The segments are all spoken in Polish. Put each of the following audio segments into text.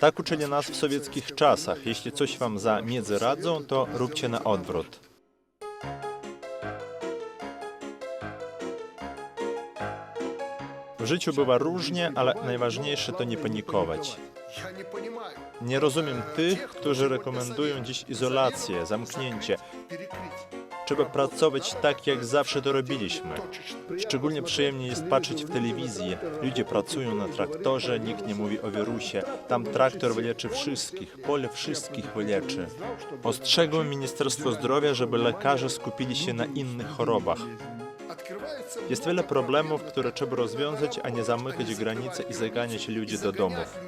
Tak uczyli nas w sowieckich czasach. Jeśli coś wam za miedzę radzą, to róbcie na odwrót. W życiu bywa różnie, ale najważniejsze to nie panikować. Nie rozumiem tych, którzy rekomendują dziś izolację, zamknięcie. Trzeba pracować tak, jak zawsze to robiliśmy. Szczególnie przyjemnie jest patrzeć w telewizji. Ludzie pracują na traktorze, nikt nie mówi o wirusie. Tam traktor wyleczy wszystkich, pole wszystkich wyleczy. Ostrzegłem Ministerstwo Zdrowia, żeby lekarze skupili się na innych chorobach. Jest wiele problemów, które trzeba rozwiązać, a nie zamykać granice i zaganiać ludzi do domów.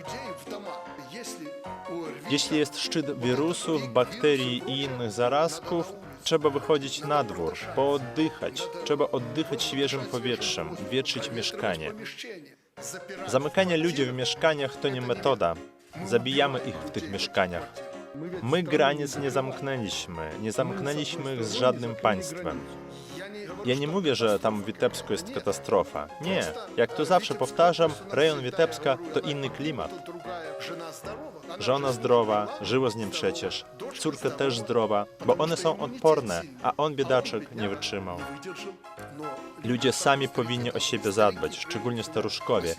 Jeśli jest szczyt wirusów, bakterii i innych zarazków, Trzeba wychodzić na dwór, pooddychać. Trzeba oddychać świeżym powietrzem, wietrzyć mieszkanie. Zamykanie ludzi w mieszkaniach to nie metoda. Zabijamy ich w tych mieszkaniach. My granic nie zamknęliśmy, nie zamknęliśmy ich z żadnym państwem. Ja nie mówię, że tam w Witebsku jest katastrofa. Nie, jak to zawsze powtarzam, rejon Witebska to inny klimat. Żona zdrowa, żyło z nim przecież. Córka też zdrowa, bo one są odporne, a on biedaczek nie wytrzymał. Ludzie sami powinni o siebie zadbać, szczególnie staruszkowie.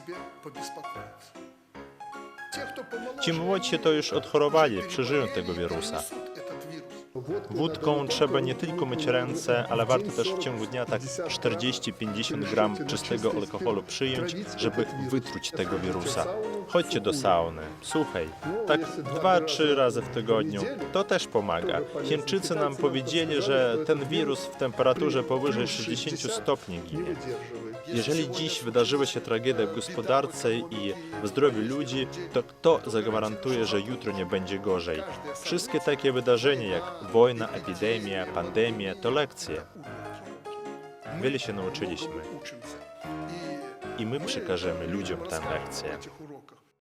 Ci młodsi to już odchorowali, przeżyją tego wirusa. Wódką trzeba nie tylko myć ręce, ale warto też w ciągu dnia tak 40-50 gram czystego alkoholu przyjąć, żeby wytruć tego wirusa. Chodźcie do sauny, słuchaj, tak 2-3 razy w tygodniu, to też pomaga. Chińczycy nam powiedzieli, że ten wirus w temperaturze powyżej 60 stopni ginie. Jeżeli dziś wydarzyła się tragedia w gospodarce i w zdrowiu ludzi, to kto zagwarantuje, że jutro nie będzie gorzej? Wszystkie takie wydarzenia jak Wojna, epidemia, pandemia to lekcje. Wiele się nauczyliśmy. I my przekażemy ludziom tę lekcję.